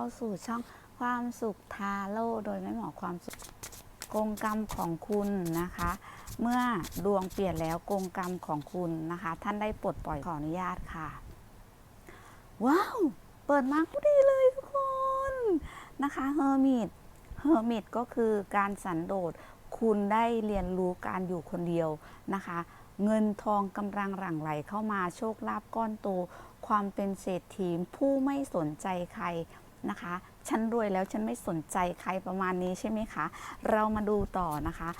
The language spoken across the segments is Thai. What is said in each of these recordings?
เข้าสู่ช่องความสุขทาโร่โดยแม่หมอความสุขกงกรรมของคุณนะคะ เมื่อดวงเปลี่ยนแล้วกงกรรมของคุณนะคะ ท่านได้ปลดปล่อยขออนุญาตค่ะ ว้าว เปิดมาก็ดีเลยทุกคนนะคะเฮอร์มิตเฮอร์มิตก็คือการสันโดษคุณได้เรียนรู้การอยู่คนเดียวนะคะ เงินทองกำลังหลั่งไหลเข้ามาโชคลาภก้อนโตความเป็นเศรษฐีผู้ไม่สนใจใคร นะคะ ฉันรวยแล้วฉันไม่สนใจใครประมาณนี้ใช่ไหมคะ เรามาดูต่อนะคะ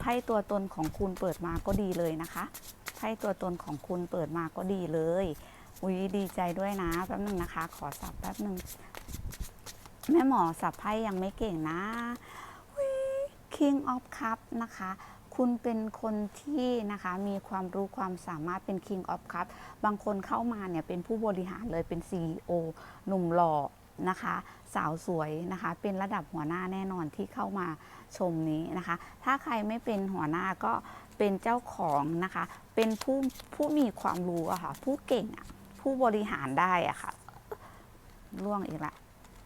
ไพ่ตัวตนของคุณเปิดมาก็ดีเลยนะคะ ไพ่ตัวตนของคุณเปิดมาก็ดีเลย อุ้ยดีใจด้วยนะ แป๊บหนึ่งนะคะ ขอสับแป๊บหนึ่งแม่หมอสับไพ่ยังไม่เก่งนะอุ้ย King of Cup นะคะ คุณเป็นคนที่นะคะมีความรู้ความสามารถเป็น King of Cup บางคนเข้ามาเนี่ยเป็นผู้บริหารเลยเป็น CEO หนุ่มหล่อ นะคะ สาวสวยนะคะ เป็นระดับหัวหน้าแน่นอนที่เข้ามาชมนี้นะคะ ถ้าใครไม่เป็นหัวหน้าก็เป็นเจ้าของนะคะ เป็นผู้ผู้มีความรู้อะค่ะ ผู้เก่งอะผู้บริหารได้อะค่ะ ล่วงอีกละ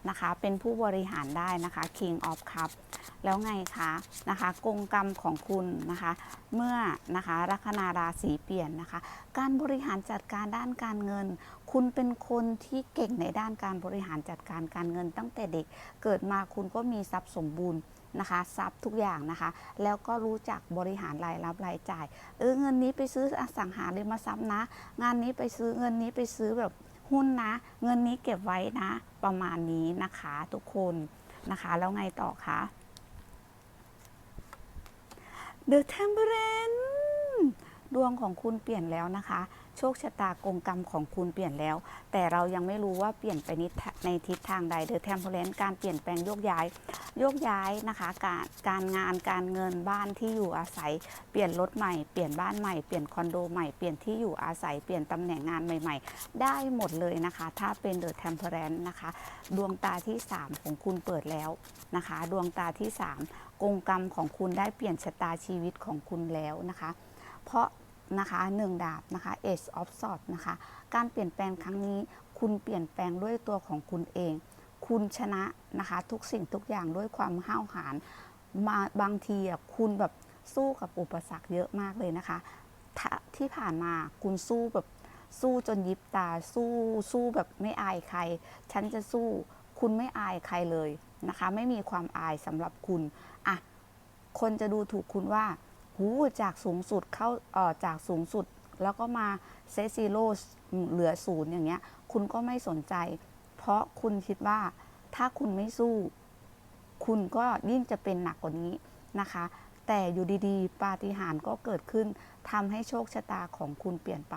นะคะ เป็นผู้บริหารได้นะคะ King of Cup แล้วไงคะนะคะกงกรรมของคุณนะคะ เมื่อนะคะลัคนาราศีเปลี่ยนนะคะ การบริหารจัดการด้านการเงิน คุณเป็นคนที่เก่งในด้านการบริหารจัดการการเงิน ตั้งแต่เด็กเกิดมาคุณก็มีทรัพย์สมบูรณ์นะคะทรัพย์ทุกอย่างนะคะ แล้วก็รู้จักบริหารรายรับรายจ่าย เออเงินนี้ไปซื้ออสังหาริมทรัพย์นะ งานนี้ไปซื้อเงินนี้ไปซื้อแบบ หุ้นนะ เงินนี้เก็บไว้นะ ประมาณนี้นะคะทุกคนนะคะ แล้วไงต่อคะ The Temperance วงของคุณเปลี่ยนแล้วนะคะ โชคชะตากงกรรมของคุณเปลี่ยนแล้ว แต่เรายังไม่รู้ว่าเปลี่ยนไปนิในทิศทางใด The Temperance การเปลี่ยนแปลงโยกย้าย โยกย้ายนะคะการการงานการเงินบ้านที่อยู่อาศัย เปลี่ยนรถใหม่เปลี่ยนบ้านใหม่เปลี่ยนคอนโดใหม่เปลี่ยนที่อยู่อาศัยเปลี่ยนตำแหน่งงานใหม่ ๆ ได้หมดเลยนะคะ ถ้าเป็น The Temperance นะคะดวงตาที่ 3 ของคุณเปิดแล้วนะคะ ดวงตาที่ 3 กงกรรมของคุณได้เปลี่ยนชะตาชีวิตของคุณแล้วนะคะ เพราะ นะคะหนึ่งดาบนะคะ Ace of sword นะคะ การเปลี่ยนแปลงครั้งนี้ คุณเปลี่ยนแปลงด้วยตัวของคุณเอง คุณชนะนะคะ ทุกสิ่งทุกอย่างด้วยความห้าวหาญมาบางทีอะคุณแบบสู้กับอุปสรรคเยอะมากเลยนะคะที่ผ่านมาคุณสู้แบบสู้จนยิบตาสู้สู้แบบไม่อายใคร ฉันจะสู้คุณไม่อายใครเลยนะคะ ไม่มีความอายสำหรับคุณอะคนจะดูถูกคุณว่า หูจากสูงสุดเข้าเอ่อจากสูงสุด แล้วก็มาเซซีโร่เหลือศูนย์อย่างเงี้ย คุณก็ไม่สนใจ เพราะคุณคิดว่าถ้าคุณไม่สู้ คุณก็ยิ่งจะเป็นหนักกว่านี้นะคะ แต่อยู่ดีๆ ปาฏิหาริย์ก็เกิดขึ้นทำให้โชคชะตาของคุณเปลี่ยนไป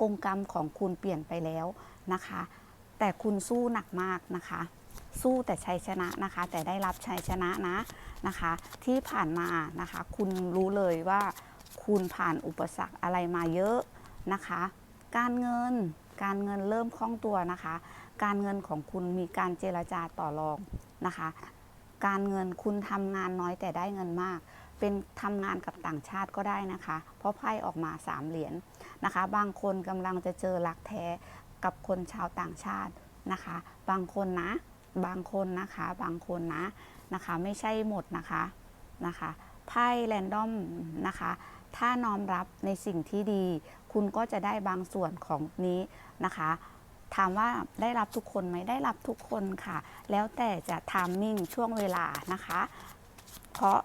กงกรรมของคุณเปลี่ยนไปแล้วนะคะ แต่คุณสู้หนักมากนะคะ สู้แต่ชัยชนะนะคะ แต่ได้รับชัยชนะนะนะคะ ที่ผ่านมานะคะ คุณรู้เลยว่าคุณผ่านอุปสรรคอะไรมาเยอะนะคะ การเงินการเงินเริ่มคล่องตัวนะคะ การเงินของคุณมีการเจรจาต่อรองนะคะ การเงินคุณทำงานน้อยแต่ได้เงินมาก เป็นทำงานกับต่างชาติก็ได้นะคะ เพราะไพ่ออกมาสามเหรียญนะคะ บางคนกำลังจะเจอรักแท้กับคนชาวต่างชาตินะคะ บางคนนะ บางคนนะคะบางคนนะนะคะไม่ใช่หมดนะคะนะคะไพ่แรนดอมนะคะถ้าน้อมรับในสิ่งที่ดี คุณก็จะได้บางส่วนของนี้นะคะถามว่าได้รับทุกคนไหมได้รับทุกคนค่ะ แล้วแต่จะทามมิ่งช่วงเวลานะคะ เพราะ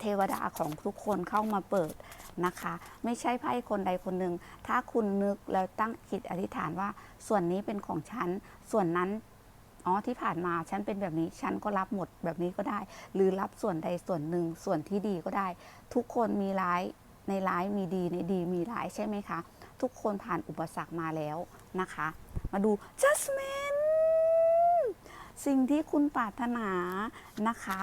เทวดาของทุกคนเข้ามาเปิดนะคะ ไม่ใช่ไพ่คนใดคนหนึ่ง ถ้าคุณนึกแล้วตั้งจิตอธิษฐานว่า ส่วนนี้เป็นของฉัน ส่วนนั้น อ๋อที่ผ่านมาฉันเป็นแบบนี้ฉันก็รับหมดแบบนี้ก็ได้ หรือรับส่วนใดส่วนหนึ่งส่วนที่ดีก็ได้ ทุกคนมีร้ายในร้ายมีดีในดีมีร้ายใช่ไหมคะ ทุกคนผ่านอุปสรรคมาแล้วนะคะ มาดู Jasmine สิ่งที่คุณปรารถนานะคะ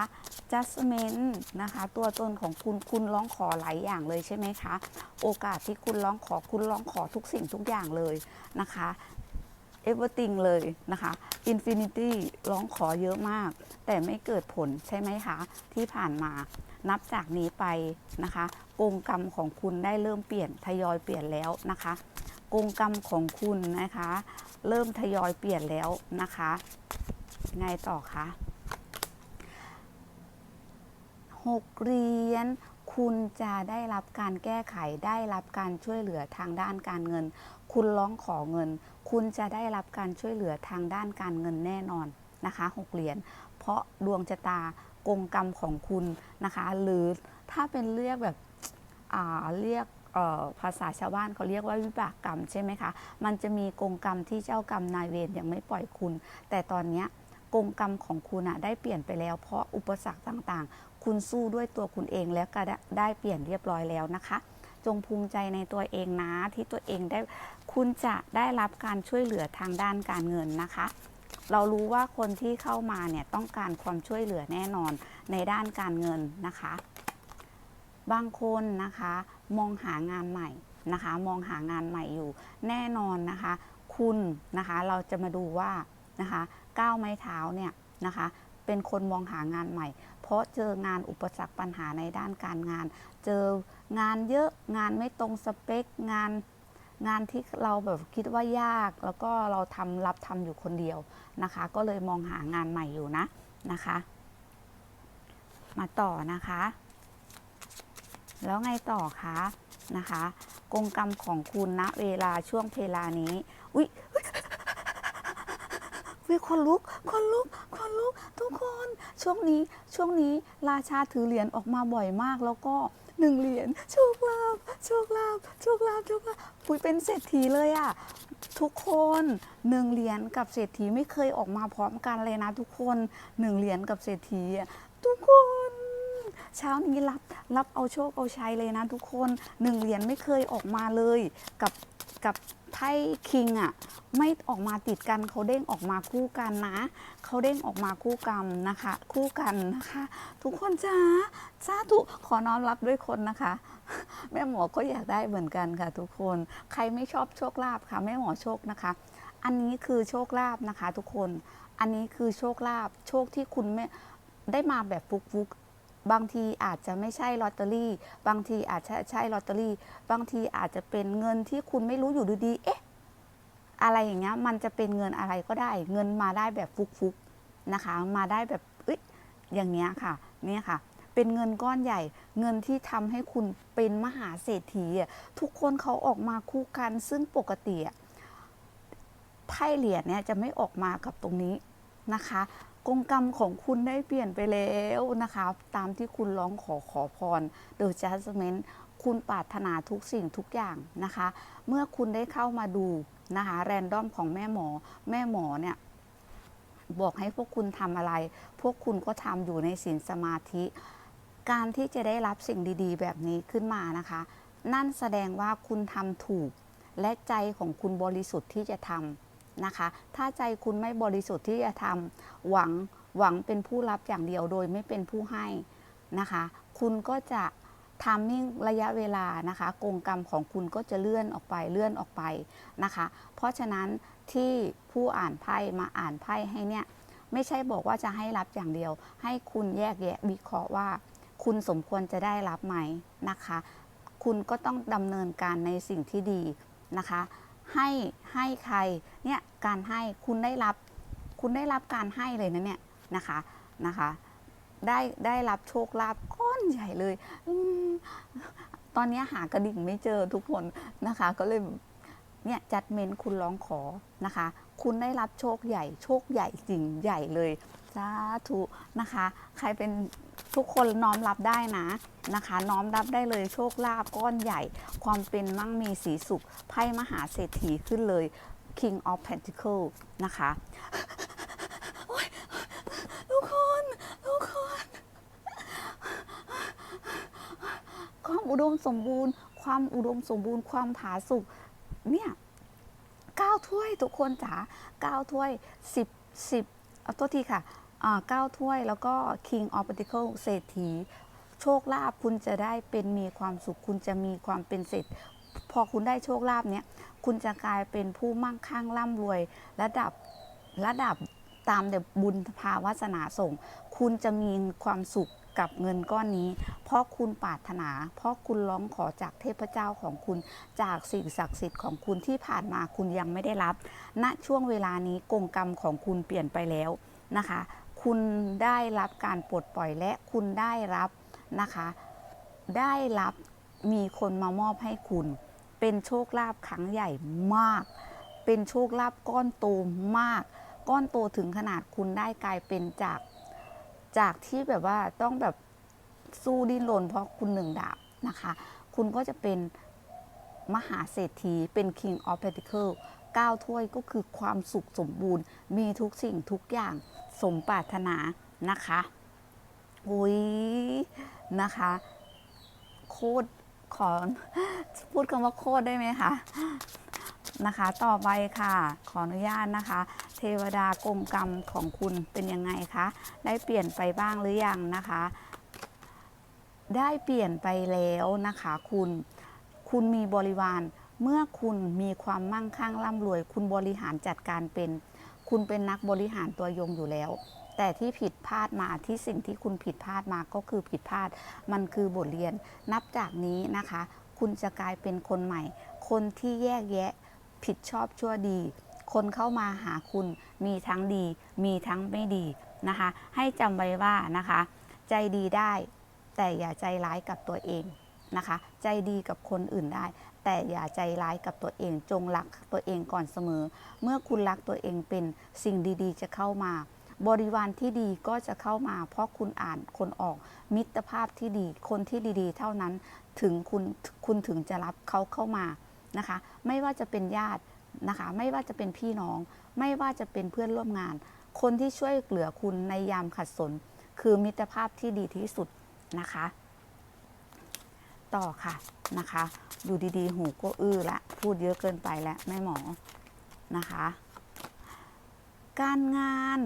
Jasmine นะคะ ตัวตนของคุณคุณร้องขอหลายอย่างเลยใช่ไหมคะ โอกาสที่คุณร้องขอคุณร้องขอทุกสิ่งทุกอย่างเลยนะคะ everything เลยนะคะ infinity ร้องขอเยอะมาก แต่ไม่เกิดผลใช่ไหมคะ ที่ผ่านมานับจากนี้ไปนะคะกงกรรมของคุณได้เริ่มเปลี่ยนทยอยเปลี่ยนแล้วนะคะกกงกรรมของคุณนะคะ เริ่มทยอยเปลี่ยนแล้วนะคะไงต่อคะหกเหรียญ คุณจะได้รับการแก้ไขได้รับการช่วยเหลือทางด้านการเงิน คุณร้องขอเงิน คุณจะได้รับการช่วยเหลือทางด้านการเงินแน่นอนนะคะหกเหรียญเพราะดวงชะตากงกรรมของคุณนะคะ หรือถ้าเป็นเรียกแบบอ่าเรียกภาษาชาวบ้านเขาเรียกว่าวิบากกรรมใช่ไหมคะ มันจะมีกงกรรมที่เจ้ากรรมนายเวรยังไม่ปล่อยคุณ แต่ตอนนี้กงกรรมของคุณอะได้เปลี่ยนไปแล้วเพราะอุปสรรคต่างๆ คุณสู้ด้วยตัวคุณเองแล้วก็ได้เปลี่ยนเรียบร้อยแล้วนะคะ จงภูมิใจในตัวเองนะที่ตัวเองได้คุณจะได้รับการช่วยเหลือทางด้านการเงินนะคะ เรารู้ว่าคนที่เข้ามาเนี่ยต้องการความช่วยเหลือแน่นอนในด้านการเงินนะคะ บางคนนะคะมองหางานใหม่นะคะ มองหางานใหม่อยู่แน่นอนนะคะ คุณนะคะเราจะมาดูว่านะคะก้าวไม้เท้าเนี่ยนะคะ เป็นคนมองหางานใหม่ เพราะเจองานอุปสรรคปัญหาในด้านการงาน เจองานเยอะงานไม่ตรงสเปคงานงานที่เราแบบคิดว่ายากแล้วก็เราทำรับทำอยู่คนเดียวนะคะ ก็เลยมองหางานใหม่อยู่นะนะคะ มาต่อนะคะ แล้วไงต่อคะนะคะกงกรรมของคุณณเวลาช่วงเวลานี้ อุ๊ย วิคนลุกคนลุกคนลุกทุกคนช่วงนี้ช่วงนี้ราชาถือเหรียญออกมาบ่อยมากแล้วก็หนึ่งเหรียญโชคลาภโชคลาภโชคลาภโชคลาภปุ้ยเป็นเศรษฐีเลยอะทุกคนหนึ่งเหรียญกับเศรษฐีไม่เคยออกมาพร้อมกันเลยนะ ทุกคนหนึ่งเหรียญกับเศรษฐีอะทุกคนเช้านี้รับรับเอาโชคเอาชัยเลยนะ ทุกคนหนึ่งเหรียญไม่เคยออกมาเลยกับกับ ไพ่คิงอะไม่ออกมาติดกันเขาเด้งออกมาคู่กันนะเขาเด้งออกมาคู่กันนะคะ คู่กันนะคะ ทุกคนจ้าสาธุขอน้อมรับด้วยคนนะคะ แม่หมอก็อยากได้เหมือนกันค่ะ ทุกคนใครไม่ชอบโชคลาภค่ะแม่หมอโชคนะคะ อันนี้คือโชคลาภนะคะ ทุกคนอันนี้คือโชคลาภโชคที่คุณไม่ได้มาแบบฟุกๆ บางทีอาจจะไม่ใช่ลอตเตอรี่ บางทีอาจจะใช่ลอตเตอรี่ บางทีอาจจะเป็นเงินที่คุณไม่รู้อยู่ดีๆเอ๊ะ อะไรอย่างเงี้ย มันจะเป็นเงินอะไรก็ได้ เงินมาได้แบบฟุกๆนะคะ มาได้แบบเอ้ยอย่างเงี้ยค่ะ เนี่ยค่ะ เป็นเงินก้อนใหญ่ เงินที่ทำให้คุณเป็นมหาเศรษฐีทุกคนเขาออกมาคู่กัน ซึ่งปกติอะไพ่เหรียญเนี่ยจะไม่ออกมากับตรงนี้นะคะ กงกรรมของคุณได้เปลี่ยนไปแล้วนะคะ ตามที่คุณร้องขอขอพร The Judgment คุณปรารถนาทุกสิ่งทุกอย่างนะคะ เมื่อคุณได้เข้ามาดูนะคะแรนดอมของแม่หมอ แม่หมอเนี่ยบอกให้พวกคุณทำอะไร พวกคุณก็ทำอยู่ในศีลสมาธิ การที่จะได้รับสิ่งดีๆ แบบนี้ขึ้นมานะคะ นั่นแสดงว่าคุณทำถูก และใจของคุณบริสุทธิ์ที่จะทำ นะคะ ถ้าใจคุณไม่บริสุทธิ์ที่จะทำหวังหวังเป็นผู้รับอย่างเดียวโดยไม่เป็นผู้ให้นะคะ คุณก็จะทามมิ่งระยะเวลานะคะกงกรรมของคุณก็จะเลื่อนออกไปเลื่อนออกไปนะคะ เพราะฉะนั้นที่ผู้อ่านไพ่มาอ่านไพ่ให้เนี่ยไม่ใช่บอกว่าจะให้รับอย่างเดียว ให้คุณแยกแยะวิเคราะห์ว่า คุณสมควรจะได้รับไหมนะคะ คุณก็ต้องดำเนินการในสิ่งที่ดีนะคะ ให้ให้ใครเนี่ยการให้คุณได้รับคุณได้รับการให้เลยนะเนี่ยนะคะนะคะได้ได้รับโชคลาภก้อนใหญ่เลยอตอนนี้หากระดิ่งไม่เจอทุกคนนะคะ ก็เลยเนี่ยจัดเมนคุณร้องขอนะคะ คุณได้รับโชคใหญ่ โชคใหญ่จริงใหญ่เลยสาธุนะคะ ใครเป็น ทุกคนน้อมรับได้นะนะคะ น้อมรับได้เลยโชคลาภก้อนใหญ่ ความเป็นมั่งมีสีสุขไพ่มหาเศรษฐีขึ้นเลย King of Pentacles นะคะทุกคนทุกคนความอุดมสมบูรณ์ ความอุดมสมบูรณ์ความผาสุกเนี่ยเก้าถ้วยทุกคนจ๋าเก้าถ้วยสิบสิบเอาตัวทีค่ะ เก้าถ้วยแล้วก็ King of Pentacles เศรษฐี โชคลาภคุณจะได้เป็นมีความสุข คุณจะมีความเป็นเศรษฐพอคุณได้โชคลาภเนี้ยคุณจะกลายเป็นผู้มั่งคั่งร่ำรวย ระดับระดับตามเดบุญภาวาสนาส่ง คุณจะมีความสุขกับเงินก้อนนี้ เพราะคุณปรารถนา เพราะคุณร้องขอจากเทพเจ้าของคุณ จากสิ่งศักดิ์สิทธิ์ของคุณที่ผ่านมาคุณยังไม่ได้รับ ณช่วงเวลานี้กงกรรมของคุณเปลี่ยนไปแล้วนะคะ คุณได้รับการปลดปล่อยและคุณได้รับนะคะ ได้รับมีคนมามอบให้คุณ เป็นโชคลาภครั้งใหญ่มาก เป็นโชคลาภก้อนโตมาก ก้อนโตถึงขนาดคุณได้กลายเป็นจากจากที่แบบว่าต้องแบบสู้ดิ้นรนเพราะคุณหนึ่งดาบนะคะ คุณก็จะเป็นมหาเศรษฐีเป็น King of Pentacles ก้าถ้วยก็คือความสุขสมบูรณ์ มีทุกสิ่งทุกอย่าง สมปรารถนานะคะอุ้ยนะคะโคตรขอพูดคำว่าโคตรได้ไหมคะนะคะ ต่อไปค่ะ ขออนุญาตนะคะ เทวดากรมกรรมของคุณเป็นยังไงคะ ได้เปลี่ยนไปบ้างหรือยังนะคะ ได้เปลี่ยนไปแล้วนะคะ คุณ คุณมีบริวาร เมื่อคุณมีความมั่งคั่งร่ำรวย คุณบริหารจัดการเป็น คุณเป็นนักบริหารตัวยงอยู่แล้ว แต่ที่ผิดพลาดมาที่สิ่งที่คุณผิดพลาดมาก็คือผิดพลาด มันคือบทเรียน นับจากนี้นะคะ คุณจะกลายเป็นคนใหม่ คนที่แยกแยะ ผิดชอบชั่วดี คนเข้ามาหาคุณมีทั้งดี มีทั้งไม่ดีนะคะ ให้จำไว้ว่านะคะ ใจดีได้ แต่อย่าใจร้ายกับตัวเอง นะคะ ใจดีกับคนอื่นได้ แต่อย่าใจร้ายกับตัวเองจงรักตัวเองก่อนเสมอ เมื่อคุณรักตัวเองเป็นสิ่งดีๆ จะเข้ามา บริวารที่ดีก็จะเข้ามา เพราะคุณอ่านคนออก มิตรภาพที่ดี คนที่ดีๆ เท่านั้นถึงคุณคุณถึงจะรับเขาเข้ามานะคะ ไม่ว่าจะเป็นญาตินะคะ ไม่ว่าจะเป็นพี่น้อง ไม่ว่าจะเป็นเพื่อนร่วมงาน คนที่ช่วยเหลือคุณในยามขัดสน คือมิตรภาพที่ดีที่สุดนะคะ ต่อค่ะนะคะ อยู่ดีๆ หูก็อื้อละ พูดเยอะเกินไปแล้วแม่หมอนะคะ การงาน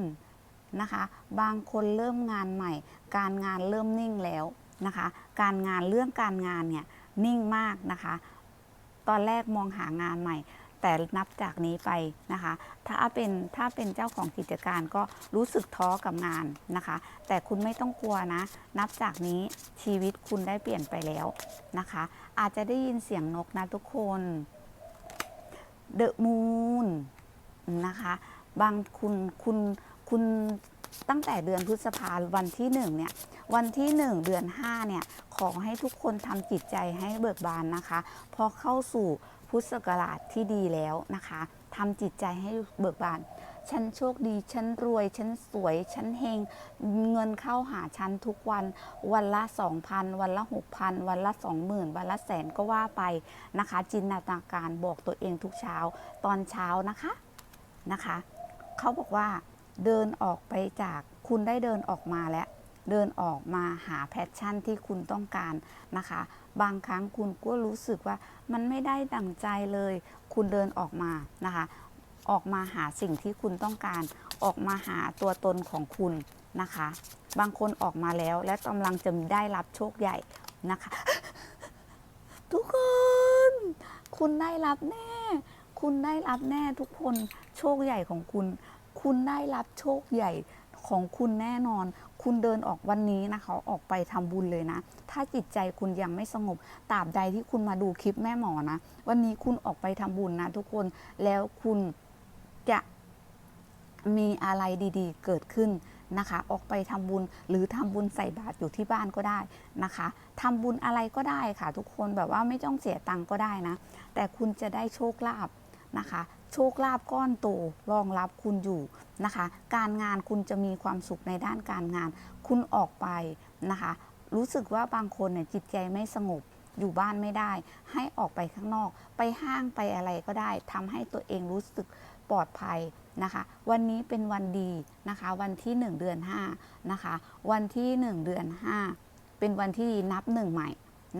นะคะ บางคนเริ่มงานใหม่ การงานเริ่มนิ่งแล้วนะคะ การงานเรื่องการงานเนี่ยนิ่งมากนะคะ ตอนแรกมองหางานใหม่ แต่นับจากนี้ไปนะคะ ถ้าเป็นถ้าเป็นเจ้าของกิจการก็รู้สึกท้อกับงานนะคะ แต่คุณไม่ต้องกลัวนะ นับจากนี้ชีวิตคุณได้เปลี่ยนไปแล้วนะคะ อาจจะได้ยินเสียงนกนะทุกคนเดอะมูนนะคะ บางคุณคุณคุณตั้งแต่เดือนพฤษภาวันที่หนึ่งเนี่ยวันที่หนึ่งเดือนห้าเนี่ยขอให้ทุกคนทำจิตใจให้เบิกบานนะคะ พอเข้าสู่ พุทธศักราชที่ดีแล้วนะคะทำจิตใจให้เบิกบาน ฉันโชคดี ฉันรวย ฉันสวย ฉันเฮง เงินเข้าหาฉันทุกวัน วันละ 2,000 วันละ 6,000 วันละ 20,000 วันละแสนก็ว่าไปนะคะ จินตนาการบอกตัวเองทุกเช้า ตอนเช้านะคะนะคะ เขาบอกว่าเดินออกไปจากคุณได้เดินออกมาแล้ว เดินออกมาหาแพชชั่นที่คุณต้องการนะคะ บางครั้งคุณก็รู้สึกว่ามันไม่ได้ดั่งใจเลย คุณเดินออกมานะคะ ออกมาหาสิ่งที่คุณต้องการ ออกมาหาตัวตนของคุณนะคะ บางคนออกมาแล้วและกำลังจะได้รับโชคใหญ่นะคะ ทุกคน คุณได้รับแน่ คุณได้รับแน่ทุกคนโชคใหญ่ของคุณ คุณได้รับโชคใหญ่ของคุณแน่นอน คุณเดินออกวันนี้นะคะ ออกไปทำบุญเลยนะ ถ้าจิตใจคุณยังไม่สงบตราบใดที่คุณมาดูคลิปแม่หมอนะ วันนี้คุณออกไปทำบุญนะทุกคนแล้วคุณจะมีอะไรดีๆ เกิดขึ้นนะคะ ออกไปทำบุญหรือทำบุญใส่บาตรอยู่ที่บ้านก็ได้นะคะทำบุญอะไรก็ได้ค่ะ ทุกคนแบบว่าไม่ต้องเสียตังค์ก็ได้นะ แต่คุณจะได้โชคลาภนะคะ โชคลาภก้อนโตรองรับคุณอยู่นะคะ การงานคุณจะมีความสุขในด้านการงาน คุณออกไปนะคะ รู้สึกว่าบางคนเนี่ยจิตใจไม่สงบอยู่บ้านไม่ได้ ให้ออกไปข้างนอก ไปห้างไปอะไรก็ได้ทำให้ตัวเองรู้สึกปลอดภัยนะคะ วันนี้เป็นวันดีนะคะ วันที่ 1 เดือน5นะคะ วันที่ 1 เดือน 5 เป็นวันที่ดีนับหนึ่งใหม่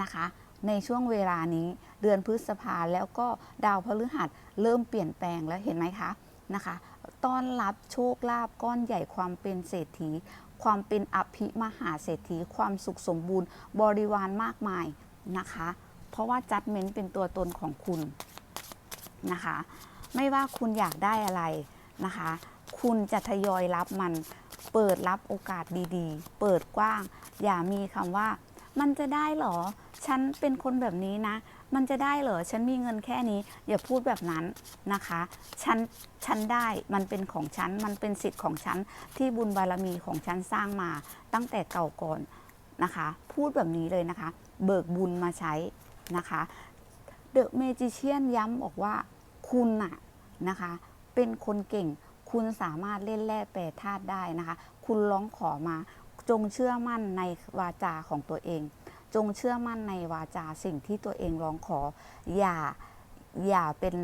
นะคะ ในช่วงเวลานี้เดือนพฤษภาแล้วก็ดาวพฤหัสเริ่มเปลี่ยนแปลงแล้วเห็นไหมคะนะคะต้อนรับโชคลาภก้อนใหญ่ความเป็นเศรษฐี ความเป็นอภิมหาเศรษฐี ความสุขสมบูรณ์ บริวารมากมายนะคะ เพราะว่าจัดเม้นเป็นตัวตนของคุณนะคะ ไม่ว่าคุณอยากได้อะไรนะคะ คุณจะทยอยรับมัน เปิดรับโอกาสดีๆ เปิดกว้าง อย่ามีคำว่า มันจะได้เหรอ ฉันเป็นคนแบบนี้นะ มันจะได้เหรอ ฉันมีเงินแค่นี้ อย่าพูดแบบนั้นนะคะ ฉัน ฉันได้ มันเป็นของฉัน มันเป็นสิทธิ์ของฉัน ที่บุญบารมีของฉันสร้างมาตั้งแต่เก่าก่อนนะคะ พูดแบบนี้เลยนะคะ เบิกบุญมาใช้นะคะเดอะเมจิเชียนย้ำบอกว่าคุณน่ะนะคะ เป็นคนเก่ง คุณสามารถเล่นแร่แปรธาตุได้นะคะ คุณร้องขอมา จงเชื่อมั่นในวาจาของตัวเอง จงเชื่อมั่นในวาจาสิ่งที่ตัวเองร้องขอ อย่าอย่าเป็น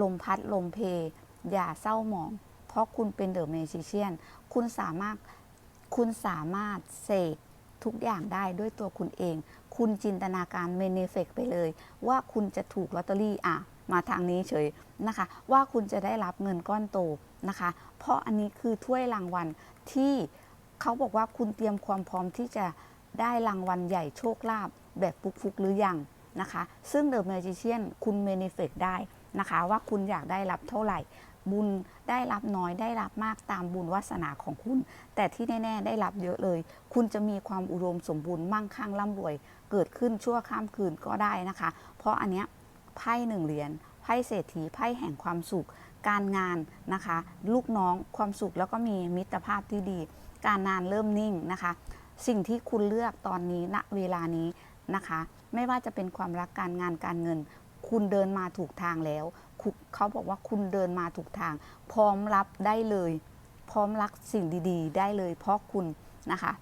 ลมพัดลมเพ อย่าเศร้าหมอง เพราะคุณเป็นเดอะเมจิเชียน คุณสามารถคุณสามารถเสกทุกอย่างได้ด้วยตัวคุณเอง คุณจินตนาการเมนเฟกไปเลย ว่าคุณจะถูกลอตเตอรี่อะ มาทางนี้เฉยนะคะ ว่าคุณจะได้รับเงินก้อนโตนะคะ เพราะอันนี้คือถ้วยรางวัลที่ เขาบอกว่าคุณเตรียมความพร้อมที่จะได้รางวัลใหญ่โชคลาภแบบฟุกๆหรือยังนะคะ ซึ่งเดอะแมจิเชียนคุณเมนิเฟกได้นะคะ ว่าคุณอยากได้รับเท่าไหร่ บุญได้รับน้อยได้รับมากตามบุญวาสนาของคุณ แต่ที่แน่ ๆ ได้รับเยอะเลย คุณจะมีความอุดมสมบูรณ์มั่งคั่งร่ำรวย เกิดขึ้นชั่วข้ามคืนก็ได้นะคะ เพราะอันเนี้ยไพ่หนึ่งเหรียญไพ่เศรษฐีไพ่แห่งความสุข การงานนะคะ ลูกน้องความสุขแล้วก็มีมิตรภาพที่ดี การงานเริ่มนิ่งนะคะ สิ่งที่คุณเลือกตอนนี้ณเวลานี้นะคะ ไม่ว่าจะเป็นความรักการงานการเงิน คุณเดินมาถูกทางแล้ว เขาบอกว่าคุณเดินมาถูกทาง พร้อมรับได้เลย พร้อมรักสิ่งดีๆ ได้เลย เพราะคุณนะคะ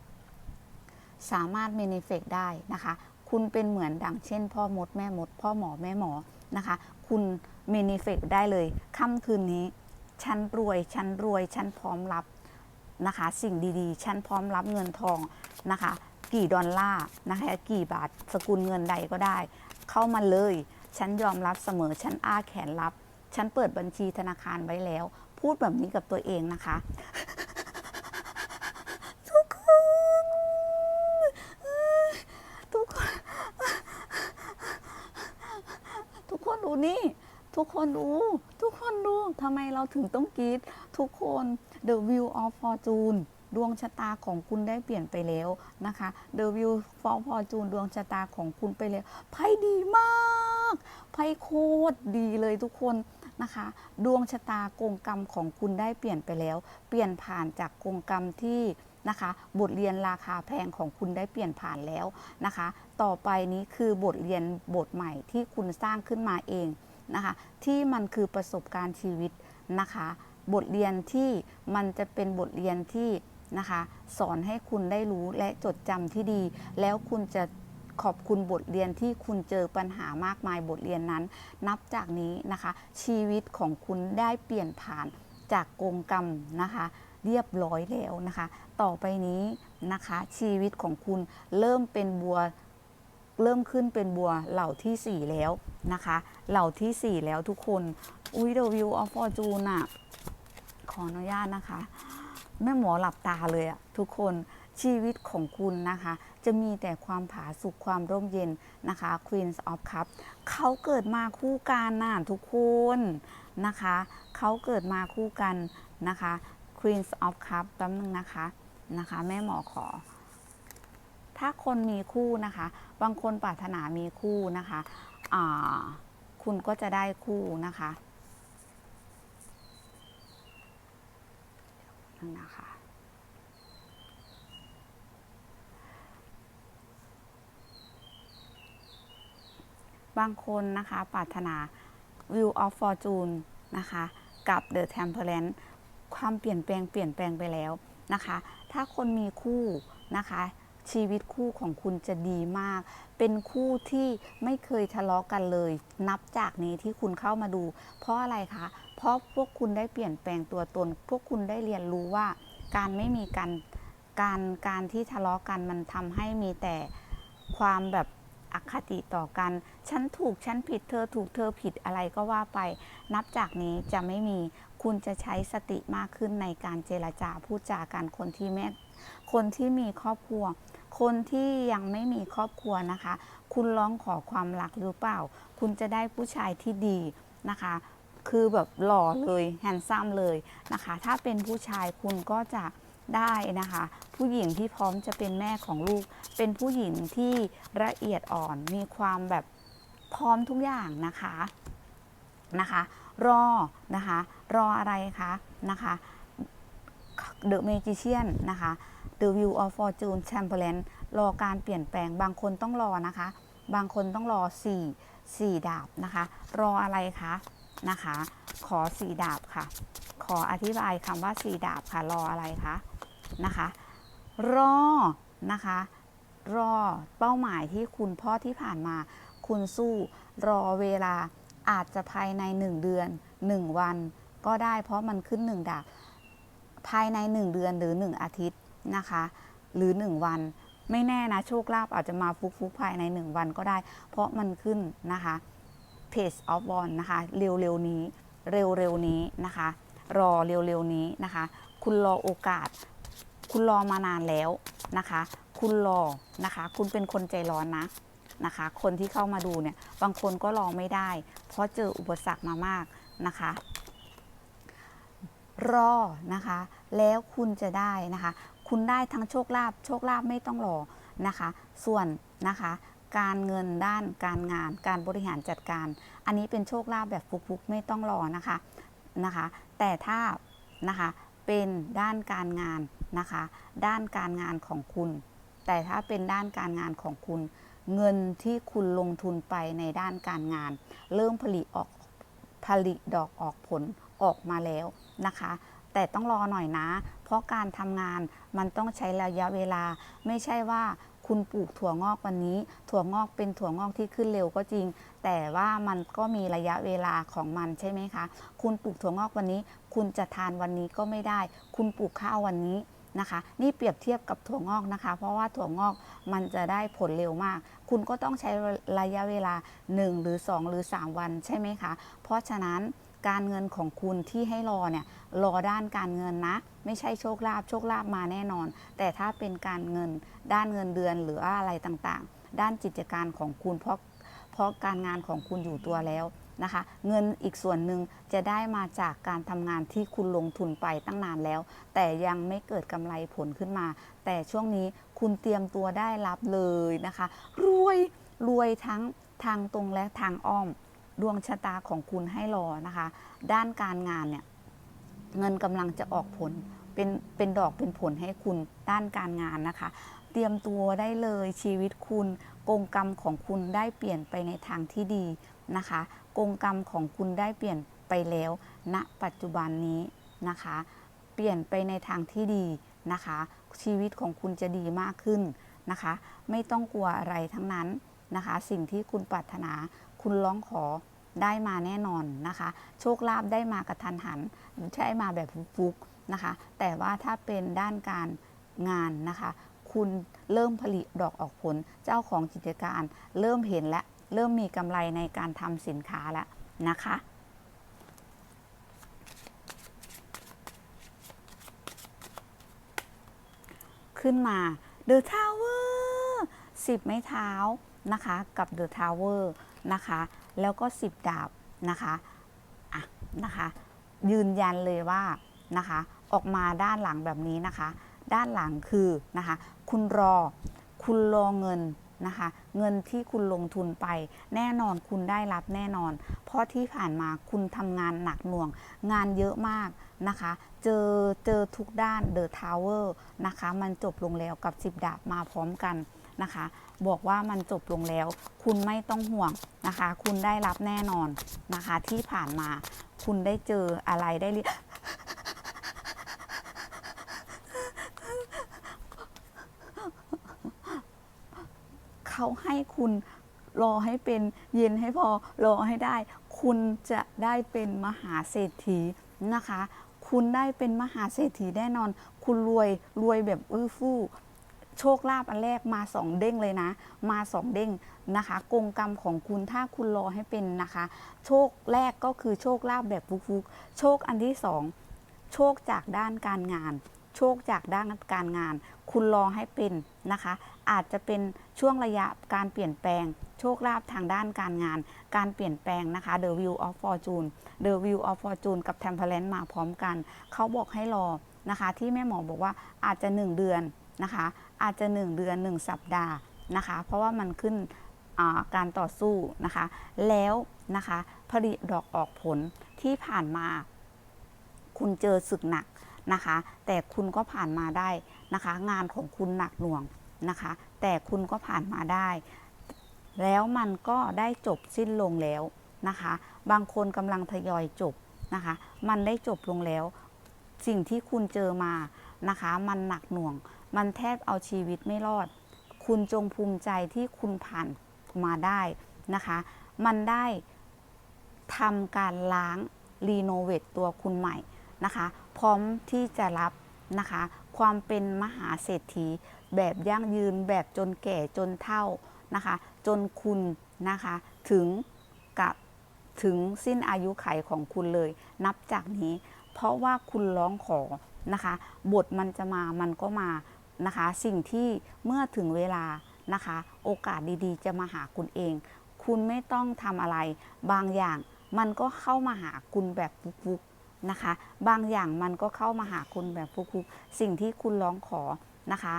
สามารถเมนิเฟกได้นะคะ คุณเป็นเหมือนดังเช่น พ่อมดแม่มด พ่อหมอแม่หมอนะคะ คุณเมนิเฟกได้เลยค่ำคืนนี้ ฉันรวย ฉันรวย ฉันพร้อมรับ นะคะ สิ่งดีๆ ฉันพร้อมรับเงินทองนะคะ กี่ดอลลาร์นะคะกี่บาทสกุลเงินใดก็ได้ เข้ามาเลย ฉันยอมรับเสมอ ฉันอ้าแขนรับ ฉันเปิดบัญชีธนาคารไว้แล้ว พูดแบบนี้กับตัวเองนะคะทุกคนทุกคนทุกคนดูนี่ ทุกคนดู ทุกคนทำไมเราถึงต้องกรีดทุกคน The Wheel of Fortune ดวงชะตาของคุณได้เปลี่ยนไปแล้วนะคะ The Wheel of Fortune ดวงชะตาของคุณไปแล้วไพ่ดีมากไพ่โคตรดีเลยทุกคนนะคะ ดวงชะตากงกรรมของคุณได้เปลี่ยนไปแล้ว เปลี่ยนผ่านจากกงกรรมที่นะคะบทเรียนราคาแพงของคุณได้เปลี่ยนผ่านแล้วนะคะ ต่อไปนี้คือบทเรียนบทใหม่ที่คุณสร้างขึ้นมาเอง นะคะ ที่มันคือประสบการณ์ชีวิตนะคะ บทเรียนที่มันจะเป็นบทเรียนที่นะคะ สอนให้คุณได้รู้และจดจำที่ดี แล้วคุณจะขอบคุณบทเรียนที่คุณเจอปัญหามากมายบทเรียนนั้น นับจากนี้นะคะ ชีวิตของคุณได้เปลี่ยนผ่านจากกงกรรมนะคะ เรียบร้อยแล้วนะคะ ต่อไปนี้นะคะ ชีวิตของคุณเริ่มเป็นบัว เริ่มขึ้นเป็นบัวเหล่าที่ 4 แล้วนะคะ เหล่าทีสี่4 แล้วทุกคน อุ้ย The View of Fortune อะขออนุญาตนะคะ แม่หมอหลับตาเลยอะทุกคนชีวิตของคุณนะคะ จะมีแต่ความผาสุกความร่มเย็นนะคะ Queens of Cup เขาเกิดมาคู่กันน่ะทุกคนนะคะ เขาเกิดมาคู่กันนะคะ Queens of Cup แป๊บนึงนะคะนะคะ แม่หมอขอ ถ้าคนมีคู่นะคะ บางคนปรารถนามีคู่นะคะคุณก็จะได้คู่นะคะนั่นนะคะบางคนนะคะปรารถนา View of Fortune นะคะกับ The Temperance ความเปลี่ยนแปลงเปลี่ยนแปลงไปแล้วนะคะ ถ้าคนมีคู่นะคะ ชีวิตคู่ของคุณจะดีมาก เป็นคู่ที่ไม่เคยทะเลาะกันเลย นับจากนี้ที่คุณเข้ามาดู เพราะอะไรคะ เพราะพวกคุณได้เปลี่ยนแปลงตัวตน พวกคุณได้เรียนรู้ว่าการไม่มีการการการที่ทะเลาะกันมันทำให้มีแต่ความแบบอคติต่อกัน ฉันถูก ฉันผิด เธอถูก เธอผิดอะไรก็ว่าไป นับจากนี้จะไม่มี คุณจะใช้สติมากขึ้นในการเจรจาพูดจากันคนที่แม่คนที่มีครอบครัว คนที่ยังไม่มีครอบครัวนะคะ คุณร้องขอความรักหรือเปล่า คุณจะได้ผู้ชายที่ดีนะคะ คือแบบหล่อเลยแฮนซัมเลยนะคะ ถ้าเป็นผู้ชายคุณก็จะได้นะคะ ผู้หญิงที่พร้อมจะเป็นแม่ของลูก เป็นผู้หญิงที่ละเอียดอ่อนมีความแบบพร้อมทุกอย่างนะคะนะคะ รอนะคะ รออะไรคะนะคะ The Magician นะคะ The View of Fortune Chamberlain รอการเปลี่ยนแปลงบางคนต้องรอนะคะ บางคนต้องรอ 4 4 ดาบนะคะ รออะไรคะนะคะ ขอ 4 ดาบค่ะ ขออธิบายคำว่า 4 ดาบค่ะ รออะไรคะนะคะ รอนะคะ รอเป้าหมายที่คุณพ่อที่ผ่านมา คุณสู้รอเวลาอาจจะภายใน 1 เดือน 1 วันก็ได้เพราะมันขึ้น 1 ดาบ ภายใน 1 เดือนหรือ 1 อาทิตย์นะคะ หรือ 1 วัน ไม่แน่นะโชคลาภอาจจะมาฟุกๆภายใน 1 วันก็ได้ เพราะมันขึ้นนะคะ Page of w a n d นะคะ เร็วๆนี้ เร็วๆนี้นะคะ รอเร็วๆนี้นะคะ คุณรอโอกาส คุณรอมานานแล้วนะคะ คุณรอนะคะ คุณเป็นคนใจร้อนนะนะคะ คนที่เข้ามาดูเนี่ย บางคนก็รอไม่ได้ เพราะเจออุปสรรคมามากนะคะ รอนะคะ แล้วคุณจะได้นะคะ คุณได้ทั้งโชคลาภโชคลาภไม่ต้องรอนะคะ ส่วนนะคะ การเงินด้านการงาน การบริหารจัดการ อันนี้เป็นโชคลาภแบบฟุกๆไม่ต้องรอนะคะนะคะ แต่ถ้านะคะเป็นด้านการงานนะคะ ด้านการงานของคุณ แต่ถ้าเป็นด้านการงานของคุณ เงินที่คุณลงทุนไปในด้านการงาน เริ่มผลิออกผลิดอกออกผลออกมาแล้ว นะคะ แต่ต้องรอหน่อยนะ เพราะการทำงานมันต้องใช้ระยะเวลา ไม่ใช่ว่าคุณปลูกถั่วงอกวันนี้ ถั่วงอกเป็นถั่วงอกที่ขึ้นเร็วก็จริง แต่ว่ามันก็มีระยะเวลาของมันใช่ไหมคะ คุณปลูกถั่วงอกวันนี้ คุณจะทานวันนี้ก็ไม่ได้ คุณปลูกข้าววันนี้นะคะ นี่เปรียบเทียบกับถั่วงอกนะคะ เพราะว่าถั่วงอกมันจะได้ผลเร็วมาก คุณก็ต้องใช้ระยะเวลา 1 หรือ 2 หรือ 3 วันใช่ไหมคะ เพราะฉะนั้น การเงินของคุณที่ให้รอเนี่ยรอด้านการเงินนะ ไม่ใช่โชคลาภโชคลาภมาแน่นอน แต่ถ้าเป็นการเงินด้านเงินเดือนหรืออะไรต่างๆ ด้านกิจการของคุณเพราะเพราะการงานของคุณอยู่ตัวแล้วนะคะ เงินอีกส่วนหนึ่งจะได้มาจากการทำงานที่คุณลงทุนไปตั้งนานแล้ว แต่ยังไม่เกิดกำไรผลขึ้นมา แต่ช่วงนี้คุณเตรียมตัวได้รับเลยนะคะ รวยรวยทั้งทางตรงและทางอ้อม ดวงชะตาของคุณให้รอนะคะ ด้านการงานเนี่ยเงินกำลังจะออกผลเป็นเป็นดอกเป็นผลให้คุณด้านการงานนะคะ เตรียมตัวได้เลยชีวิตคุณกงกรรมของคุณได้เปลี่ยนไปในทางที่ดีนะคะกงกรรมของคุณได้เปลี่ยนไปแล้วณปัจจุบันนี้นะคะ เปลี่ยนไปในทางที่ดีนะคะ ชีวิตของคุณจะดีมากขึ้นนะคะ ไม่ต้องกลัวอะไรทั้งนั้นนะคะ สิ่งที่คุณปรารถนา คุณร้องขอได้มาแน่นอนนะคะ โชคลาภได้มากระทันหันหรือใช่มาแบบฟุกๆนะคะ แต่ว่าถ้าเป็นด้านการงานนะคะ คุณเริ่มผลิดอกออกผลเจ้าของกิจการ เริ่มเห็นและเริ่มมีกำไรในการทำสินค้าแล้วนะคะขึ้นมา The Tower 10 ไม้เท้านะคะ กับ The Tower นะคะ แล้วก็ 10 ดาบนะคะอะนะคะ ยืนยันเลยว่านะคะ ออกมาด้านหลังแบบนี้นะคะ ด้านหลังคือนะคะ คุณรอคุณรอเงินนะคะ เงินที่คุณลงทุนไปแน่นอนคุณได้รับแน่นอน เพราะที่ผ่านมาคุณทำงานหนักหน่วง งานเยอะมากนะคะ เจอเจอทุกด้านเดอะทาวเวอร์นะคะ มันจบลงแล้วกับ 10 ดาบมาพร้อมกัน นะคะ บอกว่ามันจบลงแล้ว คุณไม่ต้องห่วงนะคะ คุณได้รับแน่นอนนะคะ ที่ผ่านมา คุณได้เจออะไรได้เรียเขาให้คุณรอให้เป็นเย็นให้พอรอให้ได้ คุณจะได้เป็นมหาเศรษฐีนะคะ คุณได้เป็นมหาเศรษฐีแน่นอน คุณรวยรวยแบบอื้อฟู่ โชคลาภอันแรกมาสองเด้งเลยนะ มาสองเด้งนะคะกงกรรมของคุณถ้าคุณรอให้เป็นนะคะ โชคแรกก็คือโชคลาภแบบฟุกๆโชคอันที่สองโชคจากด้านการงาน โชคจากด้านการงาน คุณรอให้เป็นนะคะ อาจจะเป็นช่วงระยะการเปลี่ยนแปลง โชคลาภทางด้านการงาน การเปลี่ยนแปลงนะคะ The View of Fortune The View of Fortune กับ Temperance มาพร้อมกัน เขาบอกให้รอนะคะ ที่แม่หมอบอกว่าอาจจะ 1 เดือนนะคะ อาจจะ 1 เดือน 1 สัปดาห์นะคะ เพราะว่ามันขึ้นการต่อสู้นะคะ แล้วนะคะผลิดอกออกผลที่ผ่านมา คุณเจอศึกหนักนะคะ แต่คุณก็ผ่านมาได้นะคะ งานของคุณหนักหน่วงนะคะ แต่คุณก็ผ่านมาได้ แล้วมันก็ได้จบสิ้นลงแล้วนะคะ บางคนกำลังทยอยจบนะคะ มันได้จบลงแล้ว สิ่งที่คุณเจอมานะคะ มันหนักหน่วง มันแทบเอาชีวิตไม่รอด คุณจงภูมิใจที่คุณผ่านมาได้นะคะ มันได้ทำการล้างรีโนเวทตัวคุณใหม่นะคะ พร้อมที่จะรับนะคะ ความเป็นมหาเศรษฐี แบบยั่งยืนแบบจนแก่จนเฒ่านะคะ จนคุณนะคะถึงกับถึงสิ้นอายุไขของคุณเลย นับจากนี้ เพราะว่าคุณร้องขอนะคะ บทมันจะมามันก็มา นะคะ สิ่งที่เมื่อถึงเวลานะคะ โอกาสดีๆ จะมาหาคุณเอง คุณไม่ต้องทำอะไร บางอย่างมันก็เข้ามาหาคุณแบบฟุกๆนะคะ บางอย่างมันก็เข้ามาหาคุณแบบฟุกๆสิ่งที่คุณร้องขอนะคะ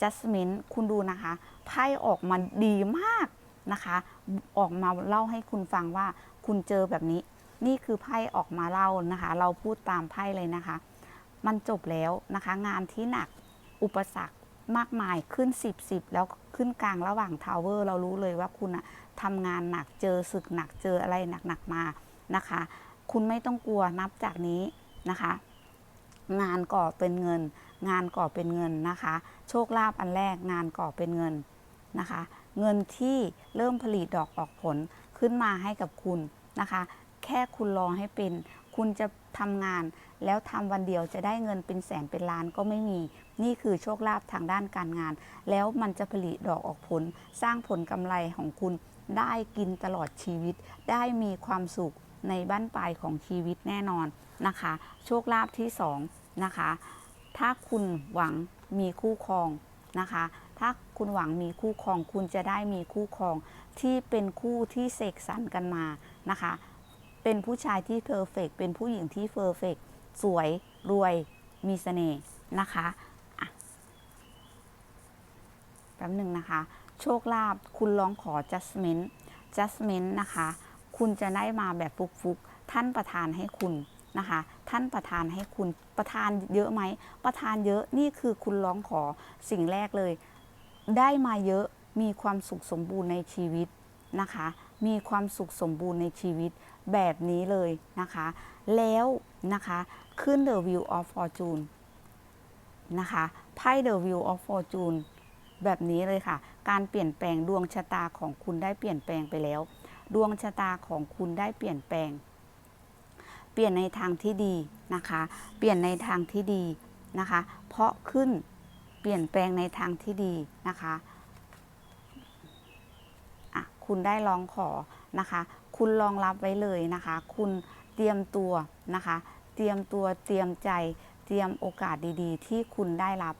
จัสมินคุณดูนะคะไพ่ออกมาดีมากนะคะ ออกมาเล่าให้คุณฟังว่าคุณเจอแบบนี้ นี่คือไพ่ออกมาเล่านะคะ เราพูดตามไพ่เลยนะคะ มันจบแล้วนะคะ งานที่หนัก อุปสรรคมากมายขึ้น 10 10 แล้วขึ้นกลางระหว่างทาวเวอร์ เรารู้เลยว่าคุณอะทำงานหนักเจอศึกหนักเจออะไรหนักๆมานะคะ คุณไม่ต้องกลัวนับจากนี้นะคะ งานก่อเป็นเงิน งานก่อเป็นเงินนะคะ โชคลาภอันแรกงานก่อเป็นเงินนะคะ เงินที่เริ่มผลิตดอกออกผลขึ้นมาให้กับคุณนะคะ แค่คุณรอให้เป็น คุณจะทำงาน แล้วทำวันเดียวจะได้เงินเป็นแสนเป็นล้านก็ไม่มี นี่คือโชคลาภทางด้านการงาน แล้วมันจะผลิดอกออกผล สร้างผลกำไรของคุณได้กินตลอดชีวิต ได้มีความสุขในบ้านปลายของชีวิตแน่นอนนะคะ โชคลาภที่สองนะคะ ถ้าคุณหวังมีคู่ครองนะคะ ถ้าคุณหวังมีคู่ครอง คุณจะได้มีคู่ครองที่เป็นคู่ที่เสกสรรกันมานะคะ เป็นผู้ชายที่เพอร์เฟกเป็นผู้หญิงที่เพอร์เฟกสวยรวยมีเสน่ห์นะคะแป๊บหนึ่งนะคะ โชคลาภคุณร้องขอ judgment judgment นะคะ คุณจะได้มาแบบฟุกๆ ท่านประทานให้คุณนะคะ ท่านประทานให้คุณประทานเยอะไหม ประทานเยอะนี่คือคุณร้องขอสิ่งแรกเลย ได้มาเยอะมีความสุขสมบูรณ์ในชีวิตนะคะ มีความสุขสมบูรณ์ในชีวิตแบบนี้เลยนะคะ แล้วนะคะขึ้น The Wheel of Fortune นะคะไพ่ The Wheel of Fortune แบบนี้เลยค่ะ การเปลี่ยนแปลงดวงชะตาของคุณได้เปลี่ยนแปลงไปแล้ว ดวงชะตาของคุณได้เปลี่ยนแปลง เปลี่ยนในทางที่ดีนะคะ เปลี่ยนในทางที่ดีนะคะ เพราะขึ้นเปลี่ยนแปลงในทางที่ดีนะคะ คุณได้ร้องขอนะคะ คุณรองรับไว้เลยนะคะ คุณเตรียมตัวนะคะ เตรียมตัวเตรียมใจ เตรียมโอกาสดีๆ ที่คุณได้รับ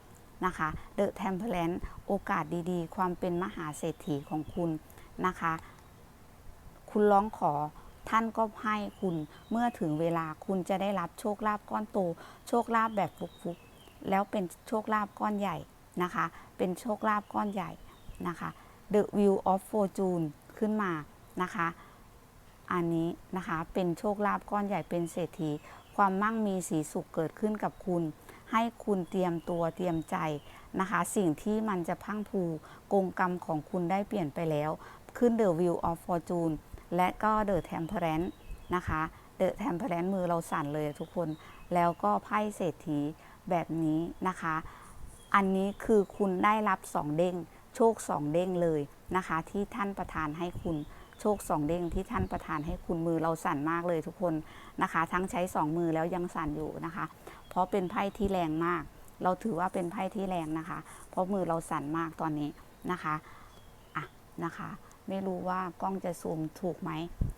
นะคะ The Temperance โอกาสดีๆ ความเป็นมหาเศรษฐีของคุณนะคะ คุณร้องขอท่านก็ให้คุณเมื่อถึงเวลาคุณจะได้รับโชคลาภก้อนโต โชคลาภแบบฟุกๆ แล้วเป็นโชคลาภก้อนใหญ่นะคะ เป็นโชคลาภก้อนใหญ่นะคะ The Wheel of Fortune ขึ้นมานะคะ อันนี้นะคะเป็นโชคลาภก้อนใหญ่เป็นเศรษฐี ความมั่งมีสีสุขเกิดขึ้นกับคุณ ให้คุณเตรียมตัวเตรียมใจนะคะ สิ่งที่มันจะพังพรูกงกรรมของคุณได้เปลี่ยนไปแล้ว ขึ้น The Wheel of Fortune และก็ The Temperance นะคะ The Temperance มือเราสั่นเลยทุกคน แล้วก็ไพ่เศรษฐีแบบนี้นะคะ อันนี้คือคุณได้รับสองเด้ง โชคสองเด้งเลยนะคะ ที่ท่านประทานให้คุณโชคสองเด้งที่ท่านประทานให้คุณมือเราสั่นมากเลยทุกคนนะคะ ทั้งใช้สองมือแล้วยังสั่นอยู่นะคะ เพราะเป็นไพ่ที่แรงมาก เราถือว่าเป็นไพ่ที่แรงนะคะ เพราะมือเราสั่นมากตอนนี้นะคะอะนะคะ ไม่รู้ว่ากล้องจะซูมถูกไหม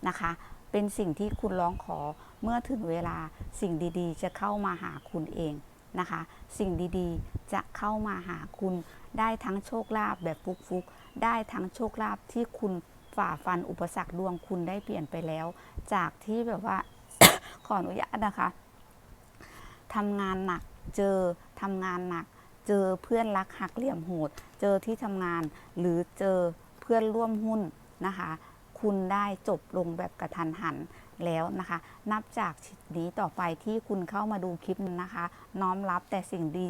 นะคะ เป็นสิ่งที่คุณร้องขอเมื่อถึงเวลาสิ่งดีๆ จะเข้ามาหาคุณเอง นะคะ สิ่งดีๆ จะเข้ามาหาคุณได้ทั้งโชคลาภแบบฟุกๆ ได้ทั้งโชคลาภที่คุณฝ่าฟันอุปสรรคดวงคุณได้เปลี่ยนไปแล้ว จากที่แบบว่า ขออนุญาตนะคะทำงานหนักเจอทำงานหนัก เจอเพื่อนรักหักเหลี่ยมโหด เจอที่ทำงานหรือเจอเพื่อนร่วมหุ้นนะคะ คุณได้จบลงแบบกระทันหัน แล้วนะคะ นับจากนี้ต่อไปที่คุณเข้ามาดูคลิปนั้นนะคะ น้อมรับแต่สิ่งดี